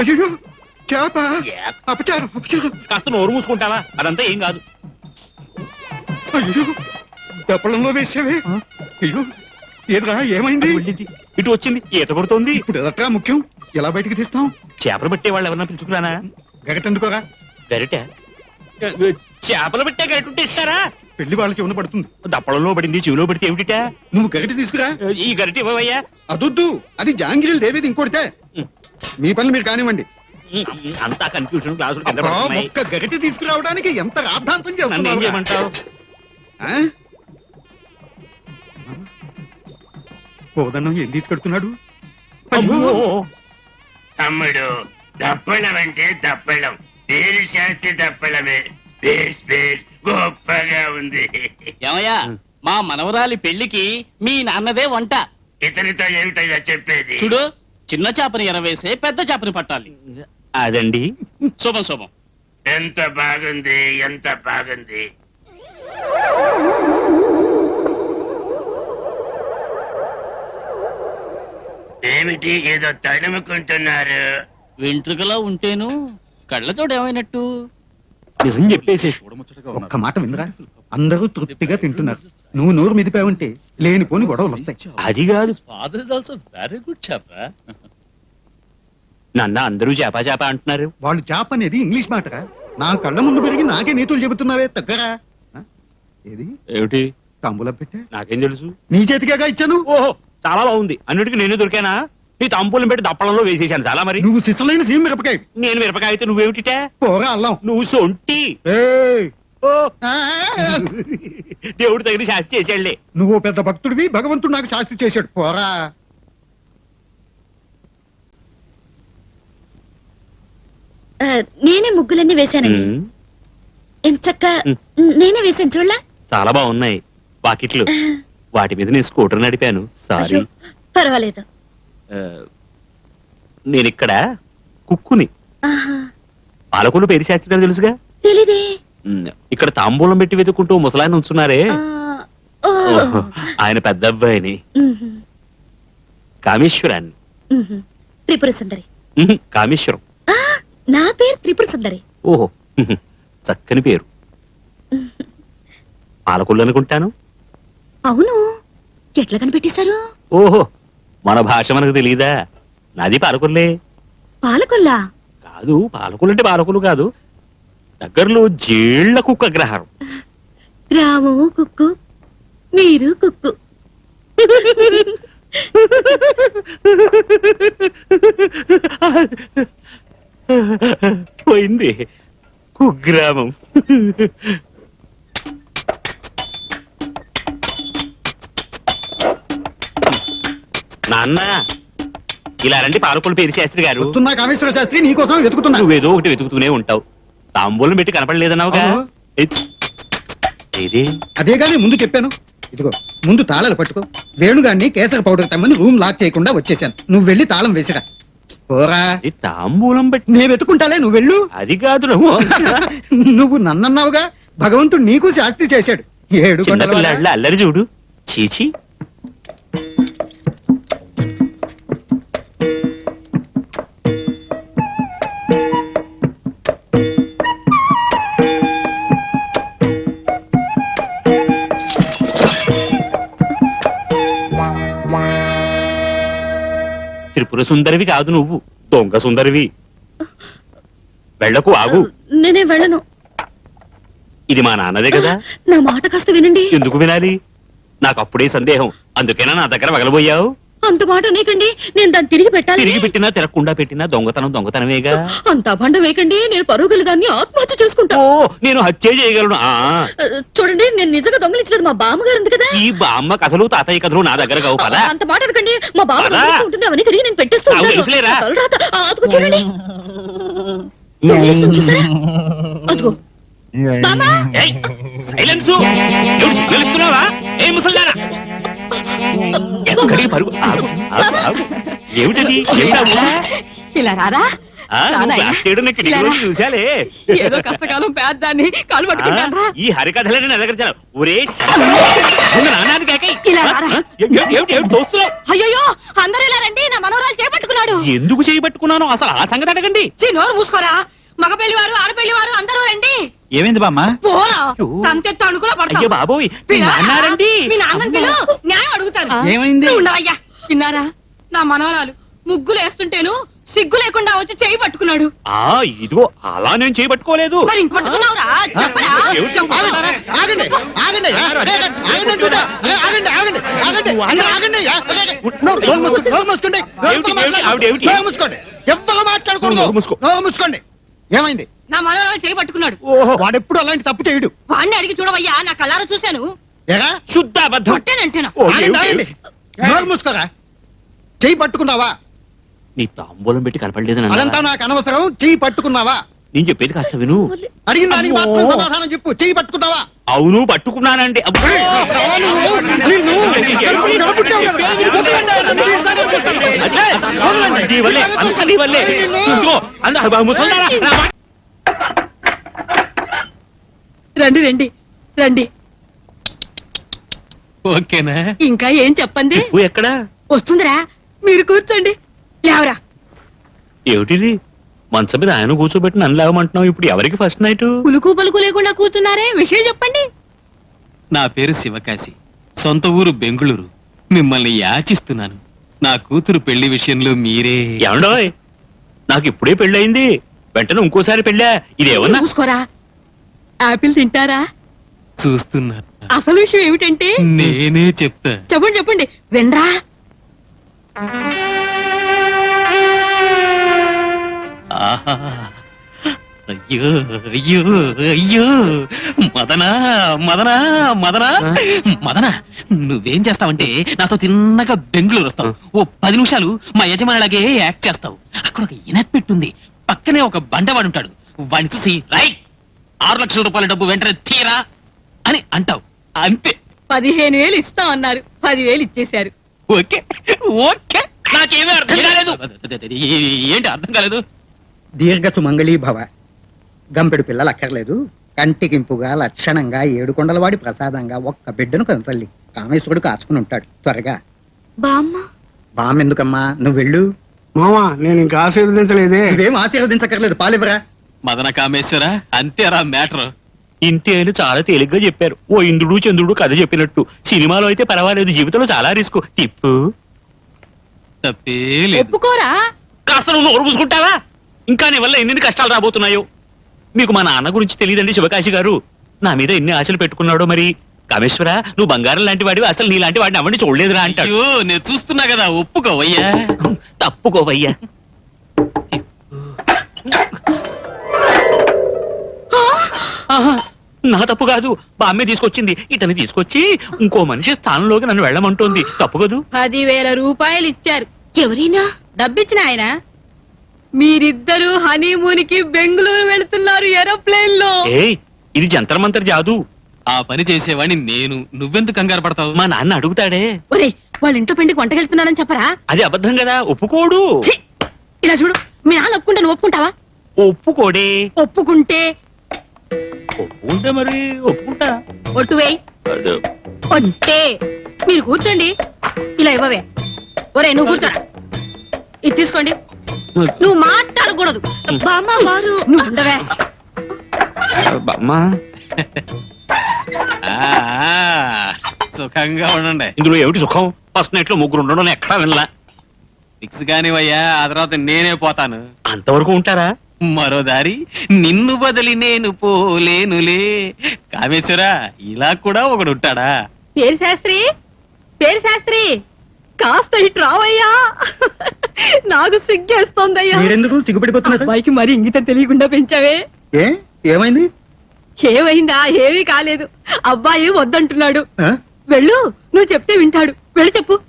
అయ్యో చేప. ఏ, అపచారం అపచారం. కాస్త నోరు మూసుకుంటావా? అదంతా ఏం కాదు. అయ్యో దప్పడంలో వేసావే. అయ్యో ఏదిరా ఏమైంది? ఇటు వచ్చింది ఈత కొడుతోంది. ఇప్పుడు ఎదట్రా ముఖ్యం? ఎలా బయటికి తీస్తాం? చేపలు పట్టే వాళ్ళు ఎవరన్నా పిలుచుకురానా? గగటెందుకోరా గరిట? చేపలు పట్టే గరిట ఉంటే ఇస్తారా? పెళ్ళి వాళ్ళకి ఉన్న పడుతుంది? దప్పడంలో పడింది చెవిలో పడితే ఏమిటిట? నువ్వు గగటి తీసుకురా. ఈ గరిట ఇవ్వవయ్యా. అదొద్దు అది జాంగిరీలు దేవేది ఇంకోటితే. మీ పనులు మీరు కానివ్వండి. అంతా కన్ఫ్యూజన్ క్లాసులు కింద అబ్బా, పడుతున్నాయి. ఒక్క గగటి తీసుకురావడానికి ఎంత రాద్ధాంతం నన్ను ఏం చేస్తున్నావు చేయమంటావు? పోదన్నం ఏం తీసుకెడుతున్నాడు. తమ్ముడు దప్పడం అంటే దప్పడం పేరు శాస్త్రి దప్పడమే బేస్ బేస్ గొప్పగా ఉంది. ఏమయ్యా మా మనవరాలి పెళ్ళికి మీ నాన్నదే వంట. ఇతనితో ఏమిటయ్యా చెప్పేది? చూడు చిన్న చేపని ఎరవేసే పెద్ద చేపని పట్టాలి. అదండి. శుభం శుభం. ఎంత బాగుంది ఎంత బాగుంది. ఏమిటి ఏదో తడుముకుంటున్నారు? వెంట్రుకలా ఉంటేను కళ్ళతోడు ఏమైనట్టు? నిజం చెప్పేసి ఒక్క మాట వినరా? అందరూ తృప్తిగా తింటున్నారు. నువ్వు నోరు మిదిపావంటే లేనిపోని గొడవలు వస్తాయి. అది కాదు. Father is also very good చేప నన్న అందరూ చేప చేప అంటున్నారు. వాళ్ళు చేప అనేది ఇంగ్లీష్ మాటరా? నా కళ్ళ ముందు పెరిగి నాకే నీతులు చెబుతున్నావే తగ్గరా? ఏది? ఏమిటి? తంబుల పెట్టే? నాకేం తెలుసు? నీ చేతికేగా ఇచ్చాను? ఓహో చాలా బాగుంది. అన్నిటికీ నేనే దొరికానా? నీ తంపులను పెట్టి దప్పడంలో వేసేసాను. చాలా మరి. నువ్వు సిసలైన సీమ మిరపకాయ. నేను మిరపకాయ అయితే నువ్వేమిటిటా? పోరా అల్లం. నువ్వు సొంటి. ఏయ్! ఓ! దేవుడు తగిన శాస్తి చేసాడులే నువ్వు పెద్ద భక్తుడివి భగవంతుడు నాకు శాస్తి చేశాడు. పోరా. ఆ, నేనే ముగ్గులన్నీ వేశానండి. ఉమ్, ఎంచక్క. నేనే వేశాను చూడలా? చాలా బాగున్నాయి వాకిట్లు. వాటి మీద నేను స్కూటర్ నడిపాను. సారీ అయ్యో పర్వాలేదు. ఆ, నేను ఇక్కడ కుక్కుని. ఆహా. పాలకొల్లు పేరు శాస్త్రి గారు తెలుసుగా? తెలీదే. ఇక్కడ తాంబూలం పెట్టి వెతుక్కుంటూ ముసలాయన ఉంచున్నారే. ఓహో, ఆయన పెద్ద అబ్బాయిని కామేశ్వరాన్ని. త్రిపుర సుందరి. ఉహు, కామేశ్వరం. ఆ, నా పేరు త్రిపుర సుందరి. ఓహో ఉహు, చక్కని పేరు. పాలకొల్లు అనుకుంటాను? అవును. ఎట్లా కనిపెట్టేశారు? ఓహో మన భాష మనకు తెలియదా నాది పాలకొల్లే. పాలకొల్లా? కాదు పాలకులు అంటే పాలకులు కాదు. దగ్గరలో జీళ్ళ కుక్క అగ్రహారం రాము కుక్కు మీరు కుక్కు. పోయింది. కుగ్రామం. నాన్న ఇలా రండి పాలకులు పేరు శాస్త్రి గారు. వస్తున్నా కామేశ్వర శాస్త్రి నీకోసం వెతుకుతున్నా. నువ్వేదో ఒకటి వెతుకుతూనే ఉంటావు. తాంబూలం పెట్టి కనపడలేదన్నావుగా. అవును. ఏయ్, ఏది? అదే గానీ ముందు చెప్పాను. ఇదిగో ముందు తాళాలు పట్టుకో. వేణుగాన్ని కేసర పౌడర్ తెమ్మని రూమ్ లాక్ చేయకుండా వచ్చేసాను నువ్వు వెళ్ళి తాళం వేసిరా. పోరా. ఇది తాంబూలం పెట్టి నే వెతుకుంటాలే నువ్వు వెళ్ళు. అది కాదు నువ్వు నువ్వు నన్నన్నావుగా. భగవంతుడు నీకు శాస్తి చేశాడు. ఏడు కొండలవాడా? చిన్నపిల్లాళ్ళ అల్లరి చూడు. చీచి. త్రిపుర సుందరివి కాదు నువ్వు. దొంగ సుందరివి. వెళ్ళకు ఆగు. నేనే వెళ్ళను. ఇది మా నాన్నదే కదా. నా మాట కాస్త వినండి. ఎందుకు వినాలి? నాకు అప్పుడే సందేహం. అందుకేనా నా దగ్గర వగలబోయావు? అంత మాట నీకండి నేను దాన్ని తిరిగి పెట్టాలి. తిరిగి పెట్టినా తిరగకుండా పెట్టినా దొంగతనం దొంగతనమేగా? అంత బండ వేయకండి. నేను పరుగులు దాన్ని ఆత్మహత్య చేసుకుంటా. ఓ నేను హత్య చేయగలను. ఆ. చూడండి నేను నిజంగా దొంగలించలేదు. మా బామ్మగారు ఉంది కదా. ఈ బామ్మ కథలు తాతయ్య కథలు నా దగ్గర కావు. అంత మాట అనకండి. మా బామ్మ. దొంగలిస్తూ ఉంటుంది. అవన్నీ తిరిగి నేను పెట్టేస్తూ నాకు ఉంటాను. తెలుసులేరా. ఆ తలరాత, ఆ, అదిగో చూడండి. దొంగిలిస్తుంది చూసారా? అదిగో. బామ్మా. ఏయ్, సైలెన్స్. ఏ ముసల్లారా ఎక్కడికి పరుగు? ఆగు, ఆగు, ఆగు. ఏమిటది? ఏమిటా ఇలా రారా? ఆ, నువ్వు రానయ్యా. చూశాలే. ఏదో కష్టకాలం పేద్దాన్ని కాలు ఆ, పట్టుకుంటాను ఈ హరికథలని నా దగ్గర చాలా ఒరే నానాది కాక ఇలా రారా. అయ్యో అందరూ ఇలా రండి నా మనవరాలు చేపట్టుకున్నాడు. ఎందుకు చేయబట్టుకున్నాను అసలు ఆ సంగతి అడగండి. చీ, నోరు మూసుకోరా? మగ పెళ్ళి వారు ఆడపెళ్ళి వారు అందరూ రండి. ఏమైంది బామ్మ? పోరా అయ్యో. తంతెత్తు అణుకులో అయ్యో పడతావు బాబోయ్ మీ పిల్లరా? నాన్నారండి. మీ నాన్నని పిలు న్యాయం అడుగుతాను. ఏమైంది? నువ్వు ఉండవయ్యా విన్నారా? నా మనవరాలు ముగ్గులు వేస్తుంటేను సిగ్గు లేకుండా వచ్చి చేయి పట్టుకున్నాడు. ఆ ఇదిగో అలా నేను చేయబట్టుకోలేదు మరి ఇంక పట్టుకున్నావురా? చెప్పరా? ఏమిటి? చెప్పరా? ఆగండి ఆగండి. ఆగండి అంటుంటే. ఆగండి ఆగండి ఆగండి అందరూ ఆగండి. నోరు నోరు మూసుకోండి, నోరు మూసుకోండి. నోరు ఏమిటి, మూసుకోండి, ఏమిటి, ఆవిడ ఏమిటి? నోరు మూసుకోండి. ఎవ్వరు మాట్లాడకూడదు నోరు మూసుకో. నోరు మూసుకోండి. ఏమైంది? నా మనవరాలు చేయి పట్టుకున్నాడు ఓహో వాడెప్పుడు అలాంటి తప్పు చేయడు వాడిని అడిగి చూడవయ్యా నా కళ్ళారా చూశాను ఎరా శుద్ధ అబద్ధం కొట్టానంటేనా ఓ. నోరు మూసుకోరా చెయ్యి పట్టుకున్నావా నీ తాంబూలం పెట్టి కనపడలేదు అదంతా నాకు అనవసరం చెయ్యి పట్టుకున్నావా నేను చెప్పేది కాస్త విను అడిగిన దానికి అమ్మో. మాత్రం సమాధానం చెప్పు చెయ్యి పట్టుకున్నావా అవును పట్టుకున్నానండి అబ్బో! నీ వల్లే, అంతా నీ వల్లే. ఇదిగో, అంద- ముసల్దారా, నా మాట- రండి రండి రండి. ఓకేనా? ఇంకా ఏం చెప్పండి? చెప్పు ఎక్కడా? వస్తుందిరా మీరు కూర్చోండి. లేవరా. ఏమిటిది? మంచం మీద ఆయన కూర్చోబెట్టి నన్ను లేవమంటున్నావు? ఇప్పుడు ఎవరికి ఫస్ట్ నైట్ పులుకు పలుకు లేకుండా కూర్చున్నారే? విషయం చెప్పండి. నా పేరు శివకాశి. సొంత ఊరు బెంగుళూరు. మిమ్మల్ని యాచిస్తున్నాను. నా కూతురు పెళ్ళి విషయంలో మీరే. ఏమండోయ్? నాకు ఇప్పుడే పెళ్ళయింది. వెంటనే ఇంకోసారి పెళ్ళా? ఇదేమన్నా? చూసుకోరా ఆపిల్ తింటారా? చూస్తున్నా. అసలు విషయం ఏమిటంటే? నేనే చెప్తా. చెప్పండి చెప్పండి. వినరా? ఆహా. అయ్యో అయ్యో అయ్యో. మదనా మదనా మదనా. మదనా నువ్వేం చేస్తావంటే నాతో తిన్నగా బెంగళూరు వస్తావు. ఓ పది నిమిషాలు మా యజమానిలాగే యాక్ట్ చేస్తావు. అక్కడ ఒక ఇనపెట్టుంది పక్కనే ఒక బండవాడు ఉంటాడు వాడిని చూసి రై ఆరు లక్షల రూపాయల డబ్బు వెంటనే తీరా అని అంటావు. అంతే. పదిహేను వేలు ఇస్తాం అన్నారు. పదివేలు ఇచ్చేశారు. ఓకే. ఓకే. నాకేమీ అర్థం కాలేదు. ఏంటి అర్థం కాలేదు? దీర్ఘ సుమంగళీ భవ గంపెడు పిల్లలు అక్కర్లేదు. కంటికింపుగా లక్షణంగా ఏడుకొండలవాడి ప్రసాదంగా ఒక్క బిడ్డను కనతల్లి కామేశ్వరుడు కాచుకుని ఉంటాడు. త్వరగా. బామ్మ. బామ్ ఎందుకమ్మా నువ్వు వెళ్ళు మామా నేను ఇంకా ఆశీర్వదించలేదే. ఆశీర్వదించక్కర్లేదు. పాలివరా మదన కామేశ్వర అంతేరా మ్యాటర్. ఇంతే అని చాలా తేలిగ్గా చెప్పారు. ఓ ఇంద్రుడు చంద్రుడు కథ చెప్పినట్టు. సినిమాలో అయితే పర్వాలేదు జీవితంలో చాలా రిస్క్. తిప్పు. తప్పే లేదు ఒప్పుకోరా? కాస్త నువ్వు నోరు పూసుకుంటావా ఇంకా నీ వల్ల ఎన్ని కష్టాలు రాబోతున్నాయో. మీకు మా నాన్న గురించి తెలియదండి శివకాశి గారు. నా మీద ఎన్ని ఆశలు పెట్టుకున్నాడో మరి. కామేశ్వర నువ్వు బంగారం లాంటి వాడివి అసలు నీ లాంటి వాడిని అవ్వండి చూడలేదురా అంటాడు. అయ్యో నేను చూస్తున్నా కదా ఒప్పుకోవయ్యా. తప్పుకోవయ్యా. నా తప్పు కాదు. బామ్మే తీసుకొచ్చింది. ఇతన్ని తీసుకొచ్చి ఇంకో మనిషి స్థానంలోకి నన్ను వెళ్ళమంటోంది. తప్పు కదూ? పదివేల రూపాయలు ఇచ్చారు. ఎవరైనా? డబ్బిచ్చిన ఆయన. మీరిద్దరూ హనీమూన్కి బెంగళూరు వెళ్తున్నారు ఏరోప్లేన్లో ఏయ్ ఇది జంతర్ మంతర్ జాదు. ఆ పని చేసేవాడిని నేను. నువ్వెందుకు కంగారు పడతావు? మా నాన్న అడుగుతాడే. ఒరే వాళ్ళ ఇంట్లో పెండికి వంటకెళ్తున్నానని చెప్పరా? అది అబద్ధం కదా ఒప్పుకోడు. ఛీ! ఇలా చూడు మీ నాన్న ఒప్పుకుంటే నువ్వు ఒప్పుకుంటావా? ఒప్పుకోడే. ఒప్పుకుంటే ఒప్పుకుంటే మరి ఒప్పుకుంటా. ఒట్టు వేయి. అదే. ఒట్టే. మీరు కూర్చోండి. ఇలా ఇవ్వవే. ఒరే నువ్వు కూర్చోరా ఇది తీసుకోండి. నువ్వు మాట్లాడకూడదు. బామ్మ వారు. నువ్వు ఉండవే బామ్మా ఆ, ఆ, సుఖంగా ఉండండి. ఇందులో ఏమిటి సుఖం? ఫస్ట్ నైట్లో ముగ్గురు ఉండడం ఎక్కడా వినలా. ఫిక్స్ కానివయ్యా ఆ తర్వాత నేనే పోతాను. అంతవరకు ఉంటారా? మరో దారి నిన్ను బదిలి నేను పోలేనులే. కామేశ్వరా ఇలా కూడా ఒకడు ఉంటాడా? పేరు శాస్త్రి పేరు శాస్త్రి కాస్త ఇటు రావయ్యా. నాకు సిగ్గేస్తోందయ్యా. మీరెందుకు సిగ్గుపడిపోతున్నారు? అబ్బాయికి మరి ఇంగితం తెలియకుండా పెంచావే. ఏ? ఏమైంది? ఏమైందా? ఏమీ కాలేదు. అబ్బాయి వద్దంటున్నాడు. ఆ? వెళ్ళు నువ్వు చెప్తే వింటాడు. వెళ్ళి చెప్పు.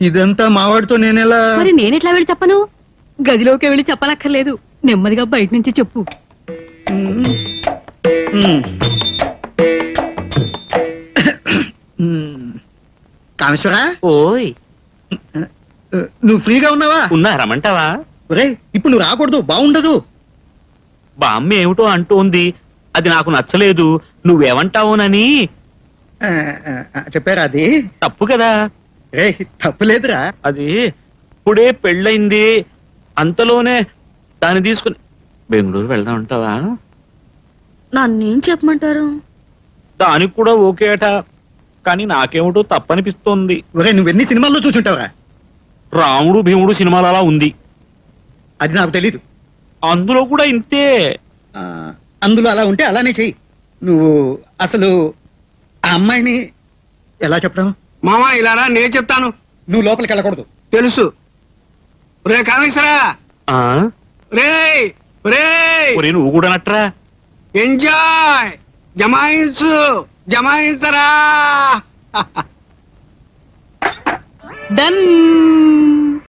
ఇదంతా మావాడితో నేనెలా మరి నేనెట్లా వెళ్ళి చెప్పను? గదిలోకి వెళ్ళి చెప్పనక్కర్లేదు. నెమ్మదిగా బయట నుంచి చెప్పు. కామేశ్వరా? ఓయ్. నువ్వు ఫ్రీగా ఉన్నావా? ఉన్నా రమ్మంటావా? ఒరేయ్ ఇప్పుడు నువ్వు రాకూడదు బాగుండదు. బామ్మ ఏమిటో అంటోంది. అది నాకు నచ్చలేదు. నువ్వేమంటావునని? ఆ, ఆ, ఆ, చెప్పారా అది? తప్పు కదా. రే తప్పులేదురా అది ఇప్పుడే పెళ్ళయింది. అంతలోనే దాన్ని తీసుకుని బెంగళూరు వెళ్దాం అంటావా? నన్నేం చెప్పమంటారు? దానికి కూడా ఓకే అట. కానీ నాకేమిటో తప్పనిపిస్తోంది. ఒరే నువ్వెన్ని సినిమాల్లో చూచుంటావురా? రాముడు భీముడు సినిమాలు అలా ఉంది. అది నాకు తెలీదు. అందులో కూడా ఇంతే. ఆ, అందులో అలా ఉంటే అలానే చెయ్యి. నువ్వు అసలు ఆ అమ్మాయిని ఎలా చెప్పడం? మావా ఇలా రా నేను చెప్తాను. నువ్వు లోపలికి వెళ్ళకూడదు. తెలుసు. రే కామేశ్వరా! ఆ? ఒరే నువ్వు కూడా నట్రా? ఎంజాయ్. జమాయించు జమాయించరా. డన్.